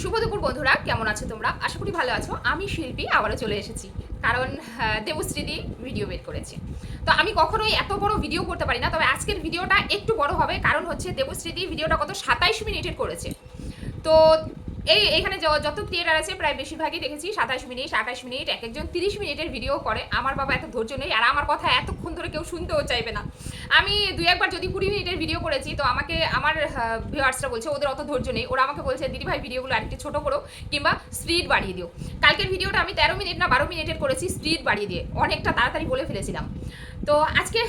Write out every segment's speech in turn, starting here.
শুভ দুপুর বন্ধুরা কেমন আছো তোমরা? আশা করি ভালো আছো। আমি শিল্পী আবারও চলে এসেছি। কারণ আহ, দেবশ্রীদি ভিডিও বের করেছে। তো আমি কখনোই এত বড় ভিডিও করতে পারি না তবে আজকের ভিডিওটা একটু বড় হবে। কারণ হচ্ছে দেবশ্রীদি ভিডিওটা কত সাতাইশ মিনিটের করেছে। তো এই এখানে যত ক্রিয়েটার আছে প্রায় বেশিরভাগই দেখেছি, সাতাশ মিনিট, আঠাশ মিনিট, এক একজন তিরিশ মিনিটের ভিডিও করে। আমার বাবা এত ধৈর্য নেই আর আমার কথা এতক্ষণ ধরে কেউ শুনতেও চাইবে না। আমি দুই একবার যদি কুড়ি মিনিটের ভিডিও করেছি, তো আমাকে আমার ভিউয়ার্সরা বলছে, ওদের অত ধৈর্য নেই। ওরা আমাকে বলছে, দিদি ভাই ভিডিওগুলো আরেকটু ছোটো করো কিংবা স্পিড বাড়িয়ে দিও। কালকের ভিডিওটা আমি তেরো মিনিট না বারো মিনিটের করেছি স্পিড বাড়িয়ে দিয়ে। অনেকটা তাড়াতাড়ি বলে ফেলেছিলাম। তো আজকে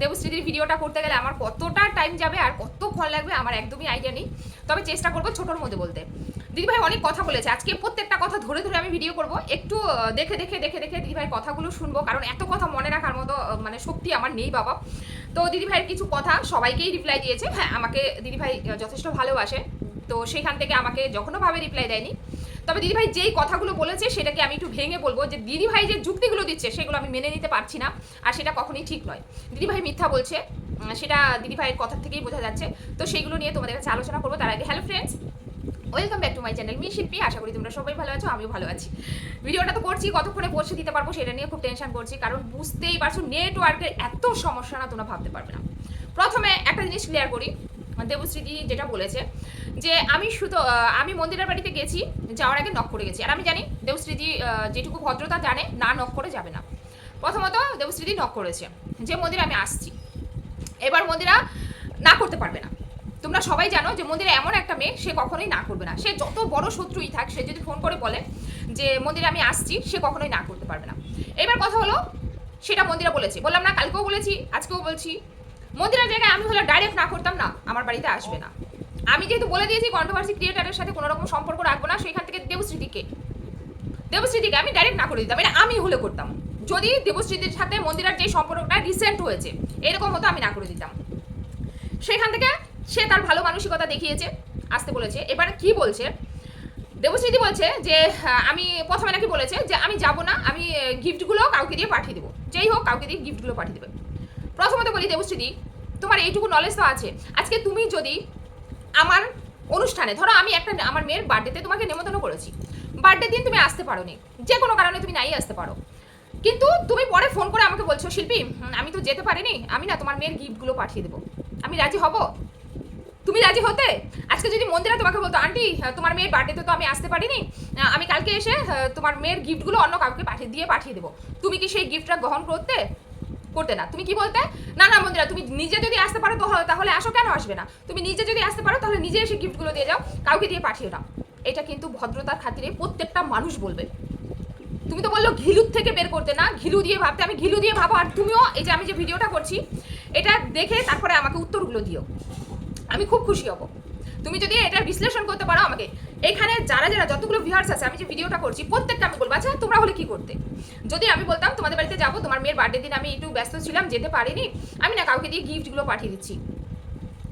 দেবশ্রীদির ভিডিওটা করতে গেলে আমার কতটা টাইম যাবে আর কতক্ষণ লাগবে, আমার একদমই আইডিয়া নেই। তবে চেষ্টা করব ছোটোর মধ্যে বলতে। দিদিভাই অনেক কথা বলেছে। আজকে প্রত্যেকটা কথা ধরে ধরে আমি ভিডিও করব। একটু দেখে দেখে দেখে দেখে দিদিভাইয়ের কথাগুলো শুনব। কারণ এত কথা মনে রাখার মতো মানে শক্তি আমার নেই বাবা। তো দিদিভাইয়ের কিছু কথা সবাইকেই রিপ্লাই দিয়েছে। হ্যাঁ আমাকে দিদিভাই যথেষ্ট ভালোবাসে। তো সেখান থেকে আমাকে যখনোভাবে রিপ্লাই দেয়নি। তবে দিদিভাই যেই কথাগুলো বলেছে, সেটাকে আমি একটু ভেঙে বলব যে, দিদিভাই যে যুক্তিগুলো দিচ্ছে, সেগুলো আমি মেনে নিতে পারছি না। আর সেটা কখনোই ঠিক নয়। দিদিভাই মিথ্যা বলছে সেটা দিদিভাইয়ের কথা থেকেই বোঝা যাচ্ছে। তো সেইগুলো নিয়ে তোমাদের কাছে আলোচনা করব। তার আগে hello friends welcome back to my channel me Shilpi আশা করি তোমরা সবাই ভালো আছো, আমিও ভালো আছি। ভিডিওটা তো করছি, কতক্ষণে পৌঁছে দিতে পারব সেটা নিয়ে খুব টেনশন করছি, কারণ বুঝতেই পারছ নেটওয়ার্কের এত সমস্যা না তোমরা ভাবতে পারবে না। প্রথমে একটা জিনিস ক্লিয়ার করি, দেবশ্রীদি যেটা বলেছে, যে আমি শুধু আমি মন্দিরের বাড়িতে গেছি, যাওয়ার আগে নক করে গেছি। আর আমি জানি, দেবশ্রীদি যেটুকু ভদ্রতা জানে, না নক করে যাবে না। প্রথমত, দেবশ্রীদি নক করেছে, যে মন্দিরে আমি আসছি। এবার মন্দিরা না করতে পারবে না। তোমরা সবাই জানো যে মন্দিরে এমন একটা মেয়ে সে কখনোই না করবে না। সে যত বড় শত্রুই থাক, সে যদি ফোন করে বলে যে, মন্দিরে আমি আসছি, সে কখনোই না করতে পারবে না। এবার কথা হলো, সেটা মন্দিরা বলেছে। বললাম, না, কালকেও বলেছি, আজকেও বলছি। মন্দিরের জায়গায় আমি হলে ডাইরেক্ট না করতাম, না, আমার বাড়িতে আসবে না। আমি যেহেতু বলে দিয়েছি কন্ট্রোভার্সি ক্রিয়েটারের সাথে কোনো রকম সম্পর্ক রাখব না, সেখান থেকে দেবশ্রীদিকে দেবশ্রীদিকে আমি ডাইরেক্ট না করে দিতাম, এটা আমি হলে করতাম। যদি দেবশ্রীদির সাথে মন্দিরের যে সম্পর্কটা রিসেন্ট হয়েছে, এরকম হতো আমি না করে দিতাম। সেখান থেকে সে তার ভালো মানসিকতা দেখিয়েছে, আসতে বলেছে। এবারে কি বলছে? দেবশ্রীদি বলছে যে আমি প্রথমে নাকি বলেছে যে, আমি যাব না, আমি গিফটগুলো কাউকে দিয়ে পাঠিয়ে দেবো। যেই হোক, কাউকে দিয়ে গিফটগুলো পাঠিয়ে দেবে। প্রথমত বলি দেবশ্রীদি, তোমার এইটুকু নলেজ তো আছে। আজকে তুমি যদি আমার অনুষ্ঠানে, ধরো আমি একটা আমার মেয়ের বার্থডেতে তোমাকে নেমন্তন্ন করেছি। বার্থডে দিন তুমি আসতে পারো নি যে কোনো কারণে তুমি নাই আসতে পারো। কিন্তু তুমি পরে ফোন করে আমাকে বলছো, শিল্পী আমি তো যেতে পারিনি। আমি না তোমার মেয়ের গিফটগুলো পাঠিয়ে দেবো। আমি রাজি হব? তুমি রাজি হতে? আজকে যদি মন্দিরা তোমাকে বলতো, আন্টি তোমার মেয়ের বার্থডেতে তো আমি আসতে পারিনি আমি কালকে এসে তোমার মেয়ের গিফটগুলো অন্য কাউকে পাঠিয়ে, দিয়ে পাঠিয়ে দেবো। তুমি কি সেই গিফটটা গ্রহণ করতে করতে না? তুমি কি বলতে, না না মন্দিরা, তুমি নিজে যদি আসতে পারো তো তাহলে আসো কেন আসবে না? তুমি নিজে যদি আসতে পারো, তাহলে নিজে এসে গিফটগুলো দিয়ে যাও, কাউকে দিয়ে পাঠিয়ে দাও এটা কিন্তু ভদ্রতার খাতিরে প্রত্যেকটা মানুষ বলবে। তুমি তো বলল ঘিলুর থেকে বের করতে না, ঘিলু দিয়ে ভাবতে, আমি ঘিলু দিয়ে ভাবো, আর তুমিও, এই যে আমি যে ভিডিওটা করছি, এটা দেখে তারপরে আমাকে উত্তরগুলো দিও। আমি খুব খুশি হব। তুমি যদি এটা বিশ্লেষণ করতে পারো আমাকে। এখানে যারা যারা যতগুলো ভিউয়ার্স আছে, আমি যে ভিডিওটা করছি, প্রত্যেকটা আমি বলব আচ্ছা তোমরা হলে কি করতে? যদি আমি বলতাম, তোমাদের বাড়িতে যাব, তোমার মেয়ের বার্থডে দিন আমি একটু ব্যস্ত ছিলাম, যেতে পারিনি, আমি না কাউকে দিয়ে গিফটগুলো পাঠিয়ে দিচ্ছি।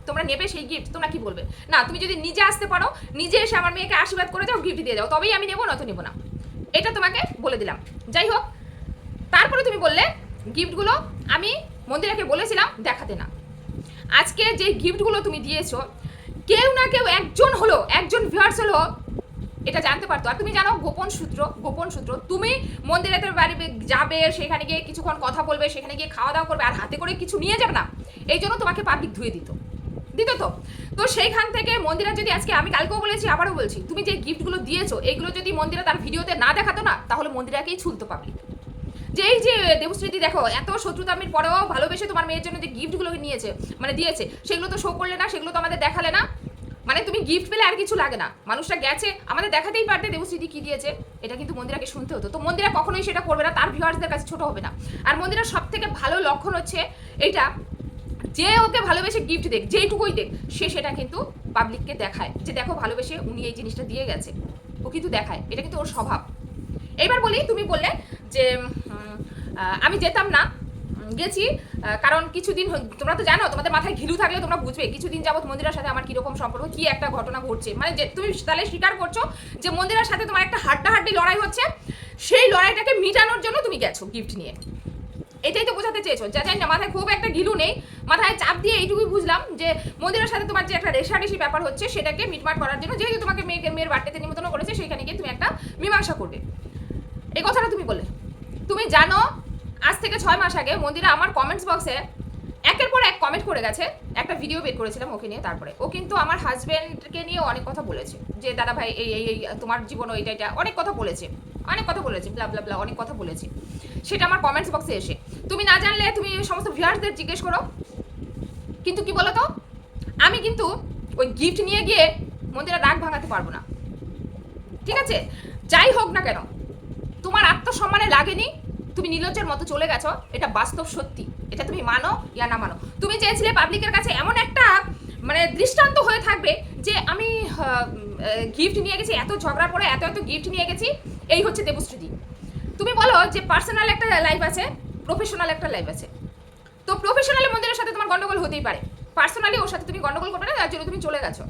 তোমরা নেবে সেই গিফট তোমরা কি বলবে? না, তুমি যদি নিজে আসতে পারো, নিজে এসে আমার মেয়েকে আশীর্বাদ করে দাও গিফট দিয়ে দাও তবেই আমি নেব, নয়তো নেব না। এটা তোমাকে বলে দিলাম। যাই হোক, তারপরে তুমি বললে গিফটগুলো আমি মন্দিরাকে বলেছিলাম দেখাতে না। আজকে যে গিফটগুলো তুমি দিয়েছ, কেউ না কেউ একজন হলো, একজন ভিউয়ার্স হলো, এটা জানতে পারতো। আর তুমি জানো, গোপন সূত্র গোপন সূত্র, তুমি মন্দিরেতে বাড়ি যাবে, সেখানে গিয়ে কিছুক্ষণ কথা বলবে, সেখানে গিয়ে খাওয়া দাওয়া করবে, আর হাতে করে কিছু নিয়ে যাবে না। এই জন্য তোমাকে পাবলিক ধুয়ে দিত। দিত তো? তো সেইখান থেকে মন্দিরা যদি আজকে আমি কালকেও বলেছি, আবারও বলছি, তুমি যে গিফটগুলো দিয়েছ, এগুলো যদি মন্দিরা তার ভিডিওতে না দেখাতো না, তাহলে মন্দিরাকেই ছুলতো পাবলিক যে এই যে দেবশ্রীতি দেখো, এত শত্রুতামির পরেও ভালোবেসে তোমার মেয়ের জন্য যে গিফটগুলো নিয়েছে মানে দিয়েছে, সেগুলো তো শো করলে না, সেগুলো তো আমাদের দেখালে না। মানে তুমি গিফট পেলে আর কিছু লাগে না। মানুষটা গেছে, আমাদের দেখাতেই পারতে দেবশ্রীতি কি দিয়েছে। এটা কিন্তু মন্দিরাকে শুনতে হতো। তো মন্দিরা কখনোই সেটা করবে না, তার ভিউয়ার্সদের কাছে ছোট হবে না। আর মন্দিরার সব থেকে ভালো লক্ষণ হচ্ছে এইটা, যে ওকে ভালোবেসে গিফট দেখ, যেইটুকুই দেখ, সে সেটা কিন্তু পাবলিককে দেখায়। যে দেখো ভালোবেসে উনি এই জিনিসটা দিয়ে গেছে। ও কিন্তু দেখায়। এটা কিন্তু ওর স্বভাব। এবার বলি, তুমি বললে যে আমি যেতাম না গেছি কারণ কিছুদিন তোমরা তো জানো, তোমাদের মাথায় ঘিলু থাকলে তোমরা বুঝবে কিছুদিন যাবত মন্দিরের সাথে আমার কীরকম সম্পর্ক, কি একটা ঘটনা ঘটছে। মানে যে তুমি তাহলে স্বীকার করছ যে মন্দিরের সাথে তোমার একটা হাড্ডাহাড্ডি লড়াই হচ্ছে, সেই লড়াইটাকে মিটানোর জন্য তুমি গেছো গিফট নিয়ে। এটাই তো বোঝাতে চেয়েছো। যা জানি না, মাথায় খুব একটা ঘিলু নেই, মাথায় চাপ দিয়ে এইটুকুই বুঝলাম যে মন্দিরের সাথে তোমার যে একটা রেশারেশি ব্যাপার হচ্ছে, সেটাকে মিটমাট করার জন্য যেহেতু তোমাকে মেয়েকে মেয়ের বাড়িতে নিমন্ত্রণ করেছে সেখানে গিয়ে তুমি একটা মীমাংসা করবে। এই কথাটা তুমি বললে তুমি জানো আজ থেকে ছয় মাস আগে মন্দিরা আমার কমেন্টস বক্সে একের পর এক কমেন্ট করে গেছে। একটা ভিডিও বের করেছিলাম ওকে নিয়ে তারপরে। ও কিন্তু আমার হাজব্যান্ডকে নিয়ে অনেক কথা বলেছে। যে, দাদা ভাই, এই এই তোমার জীবন এইটা এটা অনেক কথা বলেছে। অনেক কথা বলেছে ব্লা ব্লা ব্লা অনেক কথা বলেছে। সেটা আমার কমেন্টস বক্সে এসে। তুমি না জানলে তুমি সমস্ত ভিউয়ার্সদের জিজ্ঞেস করো। কিন্তু কি বলো তো আমি কিন্তু ওই গিফট নিয়ে গিয়ে মন্দিরা রাগ ভাঙাতে পারব না। ঠিক আছে? যাই হোক না কেন, তোমার আত্মসম্মানে লাগেনি। তুমি নীলজ্জের মতো চলে গেছো, এটা বাস্তব সত্যি। এটা তুমি মানো ইয়া না মানো। তুমি চেয়েছিলে পাবলিকের কাছে এমন একটা মানে দৃষ্টান্ত হয়ে থাকবে যে আমি গিফট নিয়ে গেছি, এত ঝগড়া পড়ে এত এত গিফট নিয়ে গেছি, এই হচ্ছে দেবশ্রীদি তুমি বলো যে পার্সোনাল একটা লাইফ আছে প্রফেশনাল একটা লাইফ আছে। তো প্রফেশনালি মন্দিরের সাথে তোমার গন্ডগোল হতেই পারে। পার্সোনালি ওর সাথে তুমি গন্ডগোল করবে না তার জন্য তুমি চলে গেছো।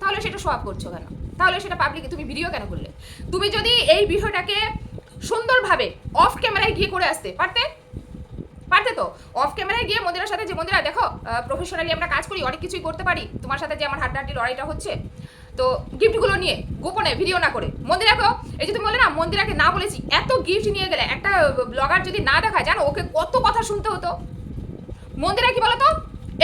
তাহলে সেটা সোয়াব করছ কেন? তাহলে সেটা পাবলিকে তুমি ভিডিও কেন করলে? তুমি যদি এই বিষয়টাকে সুন্দরভাবে অফ ক্যামেরায় গিয়ে করে আসতে। পারতে? পারতে তো? অফ ক্যামেরায় গিয়ে মন্দিরের সাথে যে মন্দিরা, দেখো প্রফেশনালি আমরা কাজ করি, অনেক কিছুই করতে পারি, তোমার সাথে যে আমার হাড্ডাহাড্ডি লড়াইটা হচ্ছে, তো গিফটগুলো নিয়ে, গোপনে ভিডিও না করে। মন্দিরাকেও, এই যে তুমি বলে না, মন্দিরাকে না বলেছি, এত গিফট নিয়ে গেলে, একটা ব্লগার যদি না দেখায়, জানো, ওকে কত কথা শুনতে হতো? মন্দিরা কি বলতো?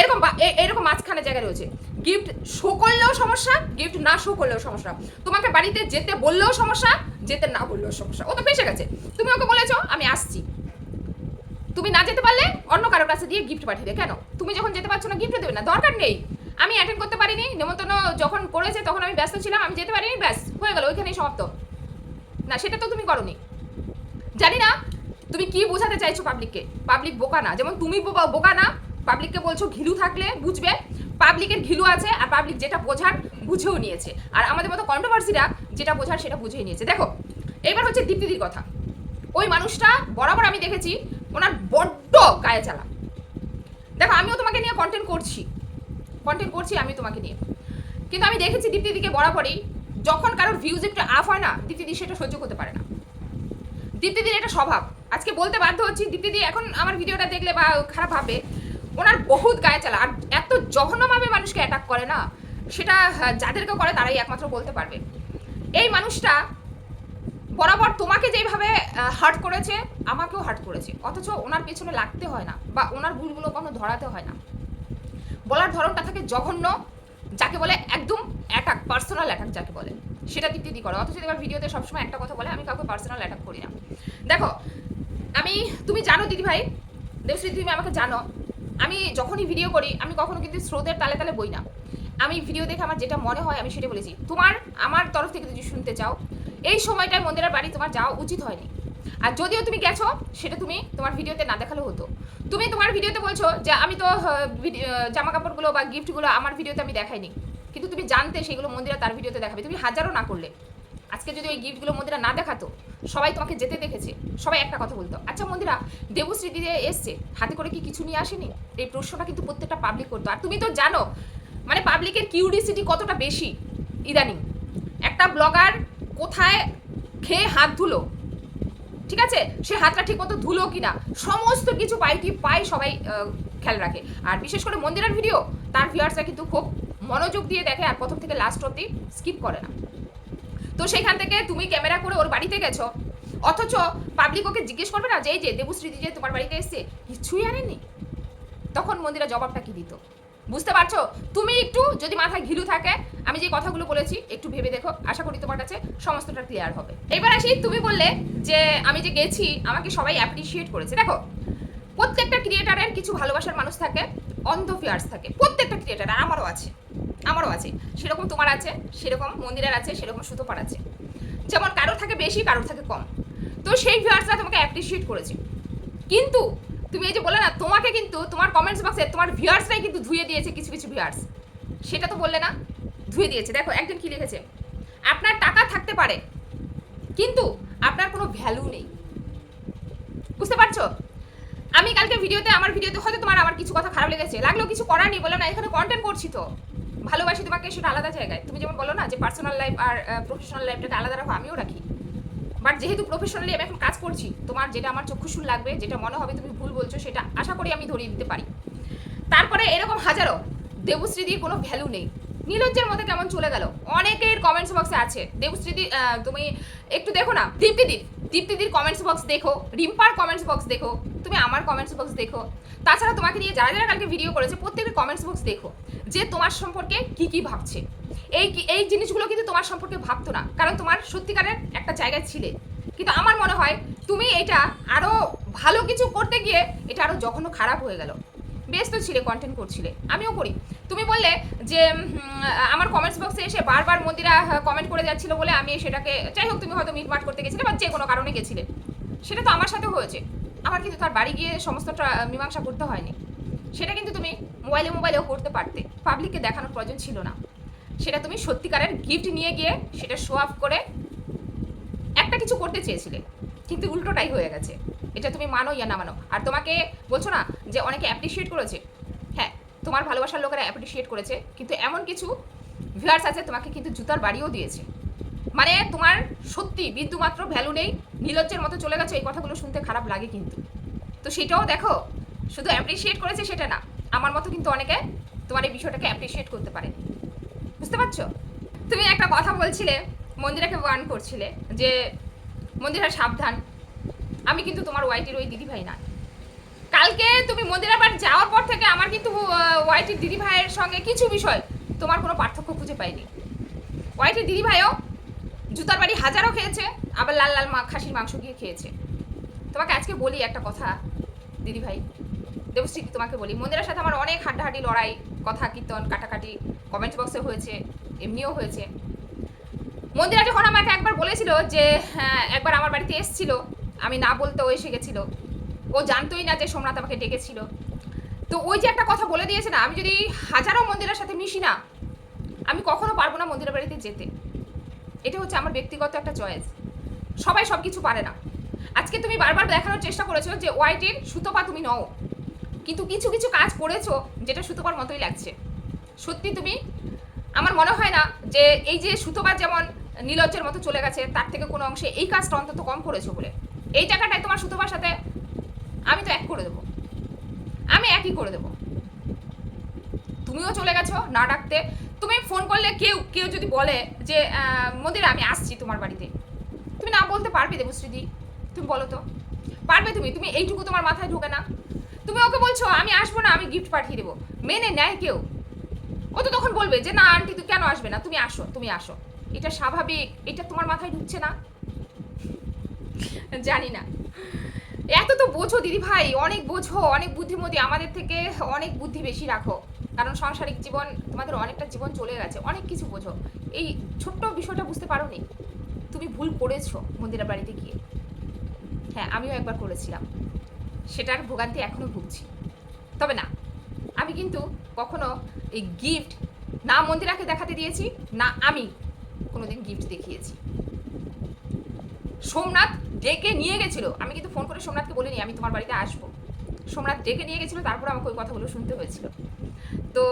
এরকম এরকম মাঝখানে জায়গা রয়েছে। গিফট শো করলেও সমস্যা গিফট না শো করলেও সমস্যা। তোমাকে বাড়িতে যেতে বললেও সমস্যা, যেতে না বললেও সমস্যা। ও তো ফেসে গেছে। তুমি ওকে বলেছ, আমি আসছি। তুমি না যেতে পারলে অন্য কারোর কাছে দিয়ে গিফট পাঠিয়ে দেবে কেন? তুমি যখন যেতে পারছ না গিফট দেবে না। দরকার নেই। আমি অ্যাটেন্ড করতে পারিনি। নেমন্তন্ন যখন করেছে, তখন আমি ব্যস্ত ছিলাম। আমি যেতে পারিনি, ব্যাস, হয়ে গেল, ওইখানেই সমাপ্ত। না, সেটা তো তুমি করনি। জানি না, তুমি কি বোঝাতে চাইছো পাবলিককে পাবলিক বোকা না। যেমন তুমি বোকা না পাবলিককে বলছো ঘিলু থাকলে বুঝবে। পাবলিকের ঘিলু আছে আর পাবলিক যেটা বোঝার বুঝেও নিয়েছে। আর আমাদের মতো কন্ট্রোভার্সিরা যেটা বোঝার সেটা বুঝেই নিয়েছে। দেখো, এবার হচ্ছে দীপ্তিদির কথা। ওই মানুষটা বরাবর আমি দেখেছি, ওনার বড্ড গায়ে চালা দেখো, আমিও তোমাকে নিয়ে কন্টেন্ট করছি। কন্টেন্ট করছি আমি তোমাকে নিয়ে। কিন্তু আমি দেখেছি দীপ্তিদিকে বরাবরই, যখন কারোর ভিউজ একটু আপ হয় না, দীপ্তিদি সেটা সহ্য করতে পারে না। দীপ্তিদির এটা স্বভাব। আজকে বলতে বাধ্য হচ্ছি, দীপ্তিদি এখন আমার ভিডিওটা দেখলে বা খারাপ ভাবে ওনার বহুত গায়ে চালা। আর এত জঘন্যভাবে মানুষকে অ্যাটাক করে না সেটা হ্যাঁ, যাদেরকে করে তারাই একমাত্র বলতে পারবে। এই মানুষটা বরাবর তোমাকে যেভাবে হার্ট করেছে আমাকেও হার্ট করেছে। অথচ ওনার পেছনে লাগতে হয় না বা ওনার ভুলগুলো কোনো ধরাতে হয় না। বলার ধরনটা থাকে জঘন্য যাকে বলে একদম অ্যাটাক পার্সোনাল অ্যাটাক যাকে বলে। সেটা দিদি করে? অথচ এবার ভিডিওতে সবসময় একটা কথা বলে আমি কাউকে পার্সোনাল অ্যাটাক করি না। দেখো আমি তুমি জানো দিদি ভাই দেবশ্রী তুমি আমাকে জানো। আমি যখনই ভিডিও করি, আমি কখনো কিন্তু স্রোতের তালে তালে বই না। আমি ভিডিও দেখে আমার যেটা মনে হয়, আমি সেটা বলেছি। তোমার, আমার তরফ থেকে যদি শুনতে চাও, এই সময়টায় মন্দিরের বাড়ি তোমার যাওয়া উচিত হয়নি। আর যদিও তুমি গেছো, সেটা তুমি তোমার ভিডিওতে না দেখালেও হতো। তুমি তোমার ভিডিওতে বলছো যে, আমি তো জামা কাপড়গুলো বা গিফটগুলো আমার ভিডিওতে আমি দেখাইনি। কিন্তু তুমি জানতে সেগুলো মন্দিরা তার ভিডিওতে দেখাবে। তুমি হাজারও না করলে। আজকে যদি ওই গিফটগুলো মন্দিরা না দেখাতো, সবাই তোমাকে যেতে দেখেছে। সবাই একটা কথা বলতো আচ্ছা মন্দিরা, দেবশ্রী দিদি এসছে, হাতে করে কি কিছু নিয়ে আসেনি? এই প্রশ্নটা কিন্তু প্রত্যেকটা পাবলিক করতো। আর তুমি তো জানো মানে পাবলিকের কিউরিসিটি কতটা বেশি ইদানিং? একটা ব্লগার কোথায় খেয়ে হাত ধুলো? ঠিক আছে? সে হাতটা ঠিক মতো ধুলো কিনা? সমস্ত কিছু পাই, কি পাই সবাই খেয়াল রাখে। আর বিশেষ করে মন্দিরার ভিডিও তার ভিউয়ার্সরা কিন্তু খুব মনোযোগ দিয়ে দেখে আর প্রথম থেকে লাস্ট অব্দি স্কিপ করে না। তো সেখান থেকে তুমি ক্যামেরা করে ওর বাড়িতে গেছো। অথচ পাবলিক ওকে জিজ্ঞেস করবে না যে যে দেবশ্রীদি যে তোমার বাড়িতে এসছে? কিছুই আনেনি। তখন মন্দিরা জবাবটা কি দিত? বুঝতে পারছ? তুমি একটু যদি মাথায় ঘিলু থাকে, আমি যে কথাগুলো বলেছি, একটু ভেবে দেখো। আশা করি তোমার কাছে সমস্তটা ক্লিয়ার হবে। এবার আসি, তুমি বললে যে, আমি যে গেছি, আমাকে সবাই অ্যাপ্রিসিয়েট করেছে। দেখো, প্রত্যেকটা ক্রিয়েটারের কিছু ভালোবাসার মানুষ থাকে, অন্ধ ফিয়ার্স থাকে। প্রত্যেকটা ক্রিয়েটার আমারও আছে। আমারও আছে। সেরকম তোমার আছে, সেরকম মন্দিরের আছে, সেরকম সুতোপার আছে। যেমন কারোর থাকে বেশি, কারোর থাকে কম। তো সেই ভিউয়ার্সরা তোমাকে অ্যাপ্রিসিয়েট করেছে। কিন্তু তুমি এই যে বলে না, তোমাকে কিন্তু তোমার কমেন্টস বক্সে তোমার ভিউয়ার্সরাই কিন্তু ধুয়ে দিয়েছে কিছু কিছু ভিউয়ার্স সেটা তো বললে না, ধুয়ে দিয়েছে। দেখো, একজন কি লিখেছে? আপনার টাকা থাকতে পারে, কিন্তু আপনার কোনো ভ্যালু নেই। বুঝতে পারছ? আমি কালকে ভিডিওতে আমার ভিডিওতে হয়তো তোমার আমার কিছু কথা খারাপ লেগেছে। লাগলেও কিছু করার নেই বলো না, এখানে কন্টেন্ট করছি তো। ভালোবাসি তোমাকে, সেটা আলাদা জায়গায়। তুমি যেমন বলো না যে পার্সোনাল লাইফ আর প্রফেশনাল লাইফটাকে আলাদা রাখো, আমিও রাখি। বাট যেহেতু প্রফেশনালি আমি এখন কাজ করছি, তোমার যেটা আমার চক্ষুশুল লাগবে, যেটা মনে হবে তুমি ভুল বলছো, সেটা আশা করি আমি ধরিয়ে দিতে পারি। তারপরে এরকম হাজারো দেবশ্রীদির কোনো ভ্যালু নেই। নীলজ্জের মধ্যে কেমন চলে গেল? অনেকের কমেন্টস বক্সে আছে। দেবশ্রীদি তুমি একটু দেখো না? দীপ্তিদির দীপ্তিদির কমেন্টস বক্স দেখো। রিম্পার কমেন্টস বক্স দেখো। তুমি আমার কমেন্টস বক্স দেখো। তাছাড়া তোমাকে নিয়ে যারা যারা কালকে ভিডিও করেছে, প্রত্যেকের কমেন্টস বক্স দেখো, যে তোমার সম্পর্কে কি কি ভাবছে। এই এই জিনিসগুলো কিন্তু তোমার সম্পর্কে ভাবতো না, কারণ তোমার সত্যিকারের একটা জায়গায় ছিলে। কিন্তু আমার মনে হয়, তুমি এটা আরও ভালো কিছু করতে গিয়ে এটা আরও জঘন্য খারাপ হয়ে গেল। ব্যস্ত ছিলে কন্টেন্ট করছিলে, আমিও করি। তুমি বললে যে আমার কমেন্টস বক্সে এসে বারবার মন্দিরা কমেন্ট করে যাচ্ছিল বলে আমি সেটাকে, যাই হোক, তুমি হয়তো মিটমাট করতে গেছিলে বা যে কোনো কারণে গেছিলে। সেটা তো আমার সাথে হয়েছে। আমার কিন্তু তার বাড়ি গিয়ে সমস্তটা মীমাংসা করতে হয়নি। সেটা কিন্তু তুমি মোবাইলে মোবাইলেও করতে পারতে। পাবলিককে দেখানোর প্রয়োজন ছিল না। সেটা তুমি সত্যিকারের গিফট নিয়ে গিয়ে সেটা শো অফ করে একটা কিছু করতে চেয়েছিলে। কিন্তু উল্টোটাই হয়ে গেছে। এটা তুমি মানো ইয়া না মানো। আর তোমাকে বলছো না যে অনেকে অ্যাপ্রিসিয়েট করেছে? হ্যাঁ তোমার ভালোবাসার লোকেরা অ্যাপ্রিসিয়েট করেছে। কিন্তু এমন কিছু ভিউয়ার্স আছে তোমাকে কিন্তু জুতার বাড়িও দিয়েছে। মানে তোমার সত্যি বিন্দুমাত্র ভ্যালু নেই। নীলজ্জের মতো চলে গেছে, এই কথাগুলো শুনতে খারাপ লাগে কিন্তু। তো সেটাও দেখো, শুধু অ্যাপ্রিসিয়েট করেছে সেটা না, আমার মতো কিন্তু অনেকে তোমার এই বিষয়টাকে অ্যাপ্রিসিয়েট করতে পারে। বুঝতে পারছ? তুমি একটা কথা বলছিলে, মন্দিরাকে ওয়ার্ন করছিলে, যে মন্দিরা সাবধান। আমি কিন্তু তোমার ওয়াইটির ওই দিদি ভাই না। কালকে তুমি মন্দিরার বাড়ি যাওয়ার পর থেকে আমার কিন্তু ওয়াইটির দিদি ভাইয়ের সঙ্গে কিছু বিষয় তোমার কোনো পার্থক্য খুঁজে পাইনি। ওয়াইটির দিদি ভাইও জুতার বাড়ি হাজারও খেয়েছে, আবার লাল লাল মা খাসির মাংস গিয়ে খেয়েছে। তোমাকে আজকে বলি একটা কথা দিদি ভাই দেবশ্রী, তোমাকে বলি। মন্দিরের সাথে আমার অনেক হাড্ডাহাড্ডি, লড়াই, কথা, কীর্তন, কাটাকাটি কমেন্ট বক্সে হয়েছে, এমনিও হয়েছে। মন্দিরা যখন আমাকে একবার বলেছিল যে হ্যাঁ একবার আমার বাড়িতে এসেছিল, আমি না বলতে ও এসে গেছিল। ও জানতোই না যে সোমনাথ আমাকে ডেকেছিল। তো ওই যে একটা কথা বলে দিয়েছে না, আমি যদি হাজারো মন্দিরের সাথে মিশি না, আমি কখনো পারব না মন্দিরের বাড়িতে যেতে। এটা হচ্ছে আমার ব্যক্তিগত একটা চয়েস সবাই সব কিছু পারে না। আজকে তুমি বারবার দেখানোর চেষ্টা করেছ যে ওয়াইটির সুতপা তুমি নও। কিন্তু কিছু কিছু কাজ করেছ যেটা সুতপার মতোই লাগছে। সত্যি তুমি? আমার মনে হয় না যে এই যে সুতোবার যেমন নীলজ্জের মতো চলে গেছে, তার থেকে কোনো অংশে এই কাজটা অন্তত কম করেছ বলে। এই টাকাটাই তোমার সুতোবার সাথে আমি তো এক করে দেবো। আমি একই করে দেবো। তুমিও চলে গেছো না ডাকতে। তুমি ফোন করলে কেউ কেউ যদি বলে যে আহ, মন্দিরে আমি আসছি তোমার বাড়িতে। তুমি না বলতে পারবে দেবশ্রীদি। তুমি বলো তো। পারবে তুমি তুমি এইটুকু তোমার মাথায় ঢোকে না। তুমি ওকে বলছো আমি আসব না আমি গিফট পাঠিয়ে দেবো। মেনে নেয় কেউ। ও তো তখন বলবে যে না আন্টি তুই কেন আসবে না? তুমি আসো তুমি আসো। এটা স্বাভাবিক এটা তোমার মাথায় ঢুকছে না? জানি না। এত তো বোঝো দিদি ভাই অনেক বোঝো অনেক বুদ্ধিমতী আমাদের থেকে অনেক বুদ্ধি বেশি রাখো। কারণ সাংসারিক জীবন, তোমাদের অনেকটা জীবন চলে গেছে, অনেক কিছু বোঝো। এই ছোট্ট বিষয়টা বুঝতে পারো নি তুমি ভুল করেছ মন্দিরের বাড়িতে গিয়ে। হ্যাঁ আমিও একবার করেছিলাম। সেটার ভোগান্তি এখনও ভুগছি। তবে না, আমি কিন্তু কখনো এই গিফট না মন্দিরাকে দেখাতে দিয়েছি, না আমি কোনোদিন গিফট দেখিয়েছি। সোমনাথ ডেকে নিয়ে গেছিল। আমি কিন্তু ফোন করে সোমনাথকে বলিনি, আমি তোমার বাড়িতে আসব। সোমনাথ ডেকে নিয়ে গেছিল, তারপর আমাকে ওই কথাগুলো শুনতে হয়েছিল। তো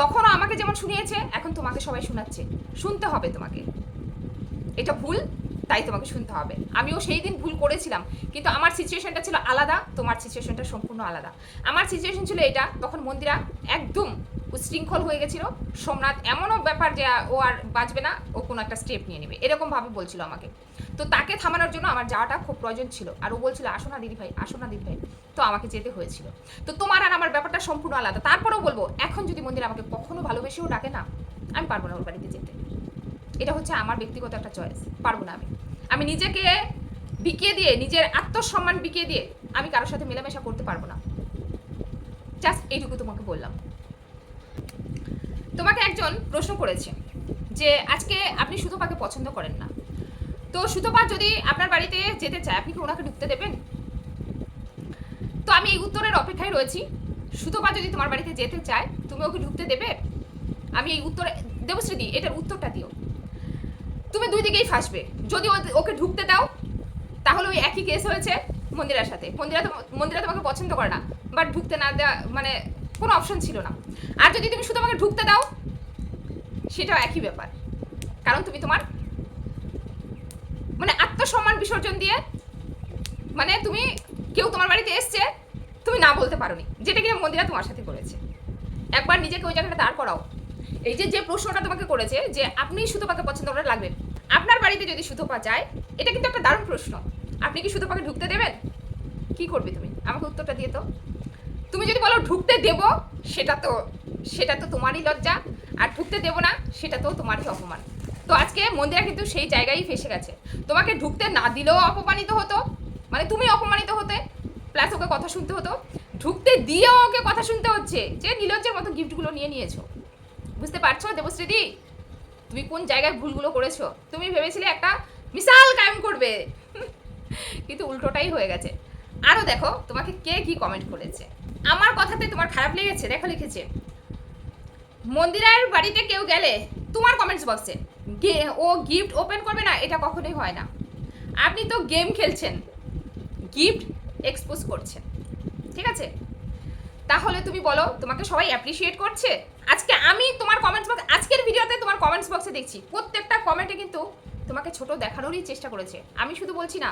তখনও আমাকে যেমন শুনিয়েছে, এখন তোমাকে সবাই শোনাচ্ছে। শুনতে হবে তোমাকে। এটা ভুল, তাই তোমাকে শুনতে হবে। আমিও সেই দিন ভুল করেছিলাম, কিন্তু আমার সিচুয়েশনটা ছিল আলাদা, তোমার সিচুয়েশনটা সম্পূর্ণ আলাদা। আমার সিচুয়েশন ছিল এটা, তখন মন্দিরা একদম উশৃঙ্খল হয়ে গেছিল। সোমনাথ, এমনও ব্যাপার যে ও আর বাঁচবে না, ও কোনো একটা স্টেপ নিয়ে নেবে। এরকমভাবে বলছিল আমাকে। তো তাকে থামানোর জন্য আমার যাওয়াটা খুব প্রয়োজন ছিল। আর ও বলছিল, আসো না দিদি ভাই আসো না দিদি ভাই তো আমাকে যেতে হয়েছিল। তো তোমার আর আমার ব্যাপারটা সম্পূর্ণ আলাদা। তারপরেও বলব, এখন যদি মন্দির আমাকে কখনো ভালোবেসেও ডাকে না, আমি পারব না ওর বাড়িতে যেতে। এটা হচ্ছে আমার ব্যক্তিগত একটা চয়েস পারব না আমি। আমি নিজেকে বিকিয়ে দিয়ে, নিজের আত্মসম্মান বিকিয়ে দিয়ে, আমি কারোর সাথে মেলামেশা করতে পারব না। জাস্ট এইটুকু তোমাকে বললাম। তোমাকে একজন প্রশ্ন করেছে যে, আজকে আপনি শুধু সুতপাকে পছন্দ করেন না। তো সুতপা যদি আপনার বাড়িতে যেতে চায়, আপনি কি ওনাকে ঢুকতে দেবেন? তো আমি এই উত্তরের অপেক্ষায় রয়েছি। সুতপা যদি তোমার বাড়িতে যেতে চায়, তুমি ওকে ঢুকতে দেবে? আমি এই উত্তরে, দেবশ্রীদি, এটার উত্তরটা দিও। তুমি দুই দিকেই ফাঁসবে। যদি ওকে ঢুকতে দাও, তাহলে ওই একই কেস হয়েছে মন্দিরার সাথে। মন্দিরা তো মন্দিরা তোমাকে পছন্দ করে না বাট ঢুকতে না দেওয়া মানে কোনো অপশন ছিল না। আর যদি তুমি শুধু আমাকে ঢুকতে দাও, সেটাও একই ব্যাপার। কারণ তুমি তোমার মানে আত্মসম্মান বিসর্জন দিয়ে মানে তুমি কেউ তোমার বাড়িতে এসছে, তুমি না বলতে পারোনি। যেটা কিনা মন্দিরা তোমার সাথে করেছে। একবার নিজেকে ওই জায়গাটা দাঁড় করাও। এই যে যে প্রশ্নটা তোমাকে করেছে যে, আপনি সুতোপাকে পছন্দ করে লাগবেন আপনার বাড়িতে যদি সুতোপা যায়, এটা কিন্তু একটা দারুণ প্রশ্ন। আপনি কি সুতোপাকে ঢুকতে দেবেন? কি করবে তুমি? আমাকে উত্তরটা দিয়ে তো। তুমি যদি বলো ঢুকতে দেব, সেটা তো সেটা তো তোমারই লজ্জা। আর ঢুকতে দেব না, সেটা তো তোমারই অপমান। তো আজকে মন্দিরা কিন্তু সেই জায়গায় ফেসে গেছে। তোমাকে ঢুকতে না দিলেও অপমানিত হতো মানে তুমি অপমানিত হতে প্লাস ওকে কথা শুনতে হতো। ঢুকতে দিয়েও ওকে কথা শুনতে হচ্ছে, যে নীলজ্জের মতো গিফটগুলো নিয়ে নিয়েছো। বুঝতে পারছ দেবশ্রীদি? তুমি কোন জায়গায় ভুলগুলো করেছ? তুমি ভেবেছিলে একটা মিসাল কায়েম করবে। কিন্তু উল্টোটাই হয়ে গেছে। আরও দেখো, তোমাকে কে কি কমেন্ট করেছে। আমার কথাতে তোমার খারাপ লেগেছে? দেখো লিখেছে, মন্দিরার বাড়িতে কেউ গেলে তোমার কমেন্টস বক্সে ও গিফট ওপেন করবে না, এটা কখনোই হয় না। আপনি তো গেম খেলছেন গিফট এক্সপোজ করছেন, ঠিক আছে? তাহলে তুমি বলো, তোমাকে সবাই অ্যাপ্রিসিয়েট করছে? আজকে আমি তোমার কমেন্টস বক্স আজকের ভিডিওতে তোমার কমেন্টস বক্সে দেখছি। প্রত্যেকটা কমেন্টে কিন্তু তোমাকে ছোট দেখানোরই চেষ্টা করেছে। আমি শুধু বলছি না,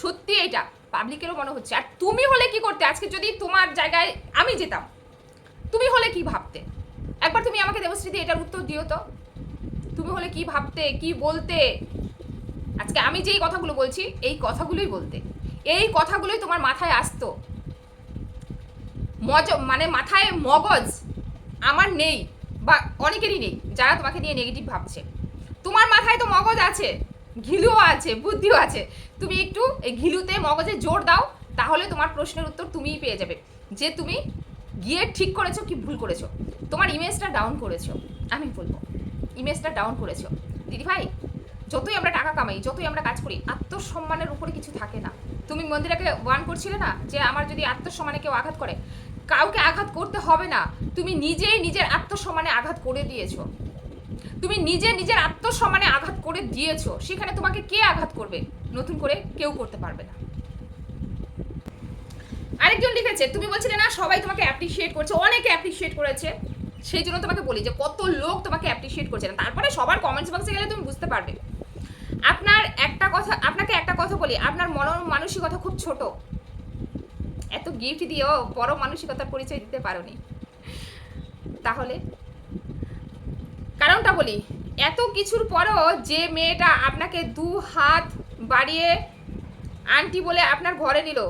সত্যি এটা পাবলিকেরও মনে হচ্ছে। আর তুমি হলে কি করতে? আজকে যদি তোমার জায়গায় আমি যেতাম, তুমি হলে কি ভাবতে? একবার তুমি আমাকে দেবশ্রীতে এটার উত্তর দিও তো। তুমি হলে কি ভাবতে, কি বলতে? আজকে আমি যেই কথাগুলো বলছি, এই কথাগুলোই বলতে। এই কথাগুলোই তোমার মাথায় আসতো। মজ মানে মাথায় মগজ আমার নেই, বা অনেকেরই নেই, যারা তোমাকে নিয়ে নেগেটিভ ভাবছে। তোমার মাথায় তো মগজ আছে, ঘিলুও আছে, বুদ্ধিও আছে। তুমি একটু এই ঘিলুতে মগজে জোর দাও, তাহলে তোমার প্রশ্নের উত্তর তুমিই পেয়ে যাবে। যে তুমি গিয়ে ঠিক করেছ কি ভুল করেছ। তোমার ইমেজটা ডাউন করেছ। আমি বলব। ইমেজটা ডাউন করেছ। দিদি ভাই, যতই আমরা টাকা কামাই, যতই আমরা কাজ করি, আত্মসম্মানের উপরে কিছু থাকে না। তুমি মন্দিরাকে ওয়ান করছিলে না যে আমার যদি আত্মসম্মানে কেউ আঘাত করে? কাউকে আঘাত করতে হবে না। তুমি নিজেই নিজের আত্মসম্মানে আঘাত করে দিয়েছ। তুমি নিজে নিজের আত্মসম্মানে আঘাত করে দিয়েছ। সেখানে তোমাকে কে আঘাত করবে? নতুন করে কেউ করতে পারবে না। আরেকজন লিখেছে, তুমি বলছিলে না সবাই তোমাকে অ্যাপ্রিসিয়েট করছে। অনেকে অ্যাপ্রিসিয়েট করেছে। সেই জন্য তোমাকে বলি যে কত লোক তোমাকে অ্যাপ্রিসিয়েট করছে না। তারপরে সবার কমেন্টস বক্সে গেলে তুমি বুঝতে পারবে। আপনার একটা কথা, আপনাকে একটা কথা বলি, আপনার মন মানসিকতা খুব ছোট। এত গিফট দিয়েও বড় মানসিকতার পরিচয় দিতে পারোনি। তাহলে? কারণটা বলি, এত কিছুর পরও যে মেয়েটা আপনাকে দু হাত বাড়িয়ে আন্টি বলে আপনার ঘরে নিল,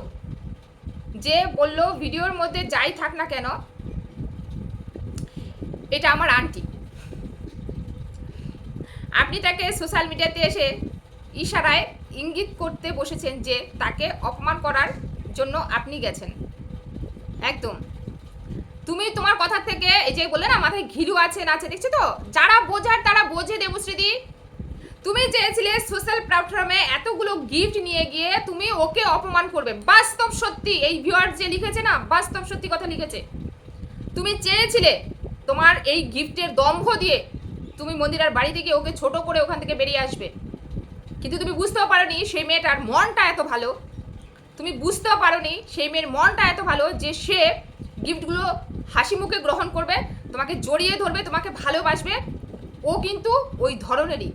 যে বলল, ভিডিওর মধ্যে যাই থাক না কেন এটা আমার আন্টি। আপনি তাকে সোশ্যাল মিডিয়াতে এসে ইশারায় ইঙ্গিত করতে বসেছেন যে তাকে অপমান করার জন্য আপনি গেছেন। একদম। তুমি তোমার কথা থেকে এই যে বললে না, মাথায় ঘিরু আছে না আছে দেখছ তো? যারা বোঝার তারা বোঝে, দেবশ্রীদি। তুমি চেয়েছিলে সোশ্যাল প্ল্যাটফর্মে এতগুলো গিফট নিয়ে গিয়ে তুমি ওকে অপমান করবে। বাস্তব সত্যি, এই ভিউয়ার যে লিখেছে না, বাস্তব সত্যি কথা লিখেছে। তুমি চেয়েছিলে তোমার এই গিফটের দম্ভ দিয়ে তুমি মন্দিরার বাড়ি থেকে ওকে ছোট করে ওখান থেকে বেরিয়ে আসবে। কিন্তু তুমি বুঝতেও পারোনি সেই মেয়েটার মনটা এত ভালো। তুমি বুঝতেও পারোনি সেই মেয়ের মনটা এত ভালো যে সে গিফটগুলো হাসি মুখে গ্রহণ করবে, তোমাকে জড়িয়ে ধরবে, তোমাকে ভালোবাসবে। ও কিন্তু ওই ধরনেরই।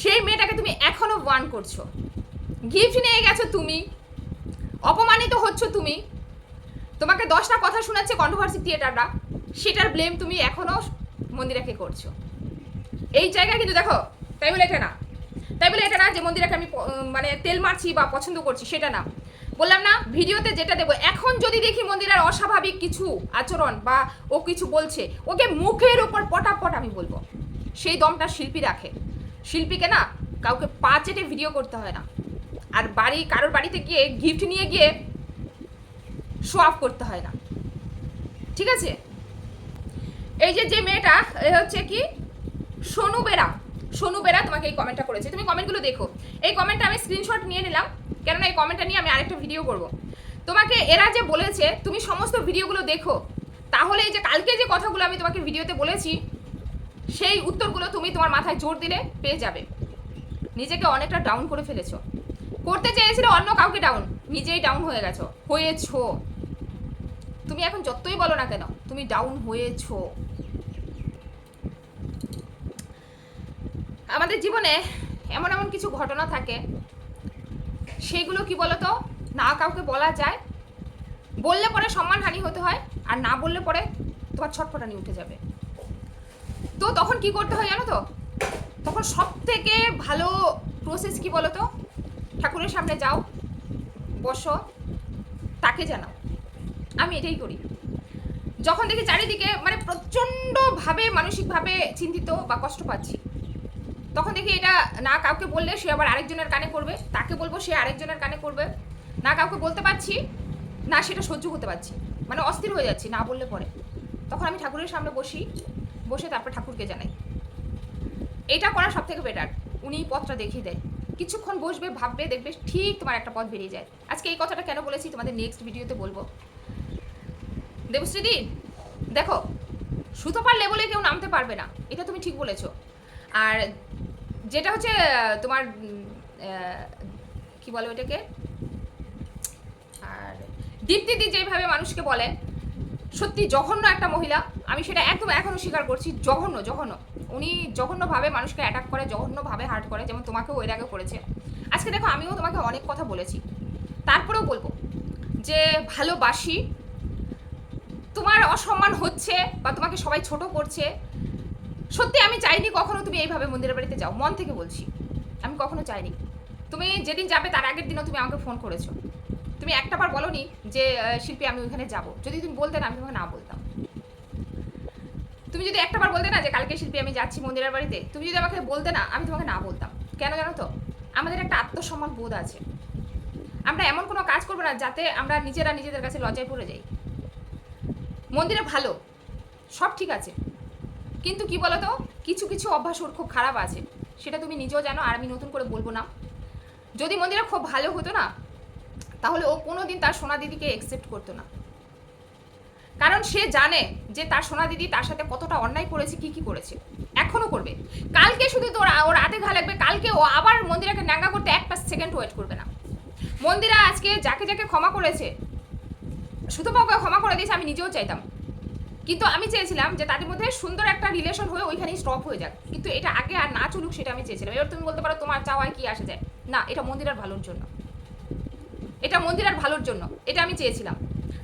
সেই মেয়েটাকে তুমি এখনও ওয়ান করছ। গিফট নিয়ে গেছো তুমি। অপমানিত হচ্ছ তুমি। তোমাকে দশটা কথা শোনাচ্ছে কন্ট্রোভার্সি থিয়েটাররা সেটার ব্লেম তুমি এখনও মন্দিরাকে করছ। এই জায়গায় কিন্তু দেখো, তাই বলে এটা না। তাই বলে এটা না যে মন্দিরাকে আমি মানে তেল মারছি বা পছন্দ করছি, সেটা না। বললাম না, ভিডিওতে যেটা দেবো, এখন যদি দেখি মন্দিরার অস্বাভাবিক কিছু আচরণ বা ও কিছু বলছে, ওকে মুখের ওপর পটাপট আমি বলব। সেই দমটা শিল্পী রাখে। শিল্পীকে না কাউকে পা চেটে ভিডিও করতে হয় না। আর বাড়ি, কারোর বাড়িতে গিয়ে গিফট নিয়ে গিয়ে শো অফ করতে হয় না। ঠিক আছে? এই যে যে মেয়েটা, এ হচ্ছে কি? সোনু বেরা। সোনু বেরা তোমাকে এই কমেন্টটা করেছে। তুমি কমেন্টগুলো দেখো। এই কমেন্টটা আমি স্ক্রিনশট নিয়ে নিলাম। কেননা এই কমেন্টটা নিয়ে আমি আরেকটা ভিডিও করব। তোমাকে এরা যে বলেছে, তুমি সমস্ত ভিডিওগুলো দেখো। তাহলে এই যে, কালকে যে কথাগুলো আমি তোমাকে ভিডিওতে বলেছি, সেই উত্তরগুলো তুমি তোমার মাথায় জোর দিলে পেয়ে যাবে। নিজেকে অনেকটা ডাউন করে ফেলেছো। করতে চেয়েছিলে অন্য কাউকে ডাউন নিজেই ডাউন হয়ে গেছো। হয়েছো। তুমি এখন যতই বলো না কেন, তুমি ডাউন হয়েছো। আমাদের জীবনে এমন এমন কিছু ঘটনা থাকে, সেইগুলো কি বলতো? না কাউকে বলা যায়। বললে পরে সম্মানহানি হতে হয়, আর না বললে পরে তোমার ছটফটানি উঠে যাবে। তো তখন কি করতে হয় জানো তো? তখন সব থেকে ভালো প্রসেস কি বলো তো ঠাকুরের সামনে যাও, বসো, তাকে জানাও। আমি এটাই করি। যখন দেখি চারিদিকে মানে প্রচণ্ডভাবে, মানসিকভাবে চিন্তিত বা কষ্ট পাচ্ছি, তখন দেখি এটা না কাউকে বললে সে আবার আরেকজনের কানে করবে, তাকে বলব সে আরেকজনের কানে করবে। না কাউকে বলতে পারছি, না সেটা সহ্য করতে পারছি মানে অস্থির হয়ে যাচ্ছি না বললে পরে। তখন আমি ঠাকুরের সামনে বসি, বসে তারপর ঠাকুরকে জানাই। এটা করা সব থেকে বেটার উনি পথটা দেখিয়ে দেয়। কিছুক্ষণ বসবে, ভাববে, দেখবে ঠিক তোমার একটা পথ বেরিয়ে যায়। আজকে এই কথাটা কেন বলেছি তোমাদের নেক্সট ভিডিওতে বলব। দেবশ্রীদি, দেখো সুতোপার লেভেলে কেউ নামতে পারবে না, এটা তুমি ঠিক বলেছ। আর যেটা হচ্ছে, তোমার কি বলে ওটাকে? আর দীপ্তিদি যেভাবে মানুষকে বলে, সত্যি জঘন্য একটা মহিলা, আমি সেটা একদম এখনও স্বীকার করছি, জঘন্য জঘন্য। উনি জঘন্যভাবে মানুষকে অ্যাটাক করে, জঘন্যভাবে হার্ট করে, যেমন তোমাকেও এর আগে করেছে। আজকে দেখো, আমিও তোমাকে অনেক কথা বলেছি। তারপরেও বলব যে ভালোবাসি তোমার অসম্মান হচ্ছে বা তোমাকে সবাই ছোট করছে, সত্যি আমি চাইনি কখনো তুমি এইভাবে মন্দিরের বাড়িতে যাও, মন থেকে বলছি, আমি কখনো চাইনি। তুমি যেদিন যাবে তার আগের দিনও তুমি আমাকে ফোন করেছ। তুমি একটা একটাবার বলনি যে শিল্পী, আমি ওইখানে যাব। যদি তুমি বলতে না, আমি তোমাকে না বলতাম। তুমি যদি একটাবার বলতে না যে, কালকে শিল্পী, আমি যাচ্ছি মন্দিরের বাড়িতে, তুমি যদি আমাকে বলতে না, আমি তোমাকে না বলতাম। কেন জানো তো? আমাদের একটা আত্মসম্মান বোধ আছে। আমরা এমন কোনো কাজ করব না যাতে আমরা নিজেরা নিজেদের কাছে লজ্জায় পড়ে যাই। মন্দিরে ভালো, সব ঠিক আছে। কিন্তু কি বলতো, কিছু কিছু অভ্যাস ওর খুব খারাপ আছে, সেটা তুমি নিজেও জানো, আর আমি নতুন করে বলব না। যদি মন্দিরে খুব ভালো হতো না, তাহলে ও কোনো দিন তার সোনা দিদিকে একসেপ্ট করতো না। কারণ সে জানে যে তার সোনা দিদি তার সাথে কতটা অন্যায় করেছে, কি কি করেছে। এখনও করবে। কালকে শুধু তোর, ওর হাতে ঘা লাগবে, কালকে ও আবার মন্দিরাকে ন্যাঙ্গা করতে একটা সেকেন্ড ওয়েট করবে না। মন্দিরা আজকে যাকে যাকে ক্ষমা করেছে পাওকে ক্ষমা করে দিয়েছে, আমি নিজেও চাইতাম। কিন্তু আমি চেয়েছিলাম যে তাদের মধ্যে সুন্দর একটা রিলেশন হয়ে ওইখানেই স্টপ হয়ে যাক। কিন্তু এটা আগে আর না চলুক, সেটা আমি চেয়েছিলাম। এবার তুমি বলতে পারো তোমার চাওয়ায় কি আসে যায়। না, এটা মন্দিরের ভালোর জন্য। এটা মন্দিরের ভালোর জন্য। এটা আমি চেয়েছিলাম।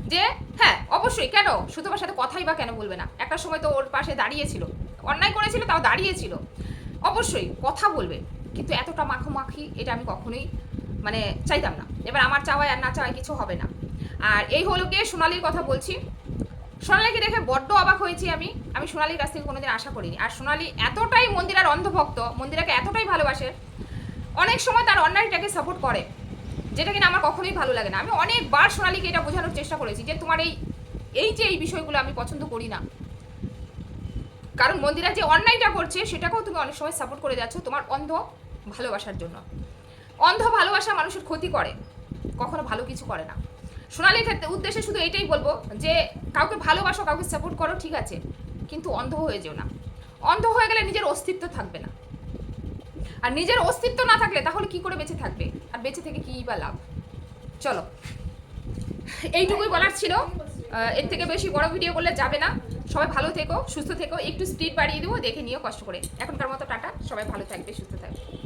যে হ্যাঁ অবশ্যই, কেন? সুতপার সাথে কথাই বা কেন বলবে না? একটা সময় তো ওর পাশে দাঁড়িয়েছিল। অন্যায় করেছিল, তাও দাঁড়িয়েছিল। অবশ্যই, কথা বলবে। কিন্তু এতটা মাখোমাখি, এটা আমি কখনোই মানে চাইতাম না। এবার আমার চাওয়ায় আর না চাওয়ায় কিছু হবে না। আর এই হলো গিয়ে সোনালির কথা বলছি। সোনালিকে দেখে বড্ড অবাক হয়েছি আমি। আমি সোনালির কাছ থেকে কোনোদিন আশা করিনি। আর সোনালি এতটাই মন্দিরার অন্ধভক্ত, মন্দিরাকে এতটাই ভালোবাসে, অনেক সময় তার অন্যায়টাকে সাপোর্ট করে, যেটা কিনা আমার কখনোই ভালো লাগে না। আমি অনেকবার সোনালিকে এটা বোঝানোর চেষ্টা করেছি যে তোমার এই এই যে এই বিষয়গুলো আমি পছন্দ করি না। কারণ মন্দিরা যে অন্যায়টা করছে, সেটাকেও তুমি অনেক সময় সাপোর্ট করে যাচ্ছ তোমার অন্ধ ভালোবাসার জন্য। অন্ধ ভালোবাসা মানুষের ক্ষতি করে, কখনো ভালো কিছু করে না। সোনালির ক্ষেত্রে উদ্দেশ্যে শুধু এটাই বলব যে কাউকে ভালোবাসো, কাউকে সাপোর্ট করো, ঠিক আছে, কিন্তু অন্ধ হয়ে যেও না। অন্ধ হয়ে গেলে নিজের অস্তিত্ব থাকবে না। আর নিজের অস্তিত্ব না থাকলে তাহলে কি করে বেঁচে থাকবে? আর বেঁচে থেকে কী বা লাভ? চলো। এইটুকুই বলার ছিল। এর থেকে বেশি বড় ভিডিও করলে যাবে না। সবাই ভালো থেকো, সুস্থ থেকো। একটু স্পিড বাড়িয়ে দেবো, দেখে নিও কষ্ট করে। এখনকার মতো টাটা। সবাই ভালো থাকবে, সুস্থ থাকবে।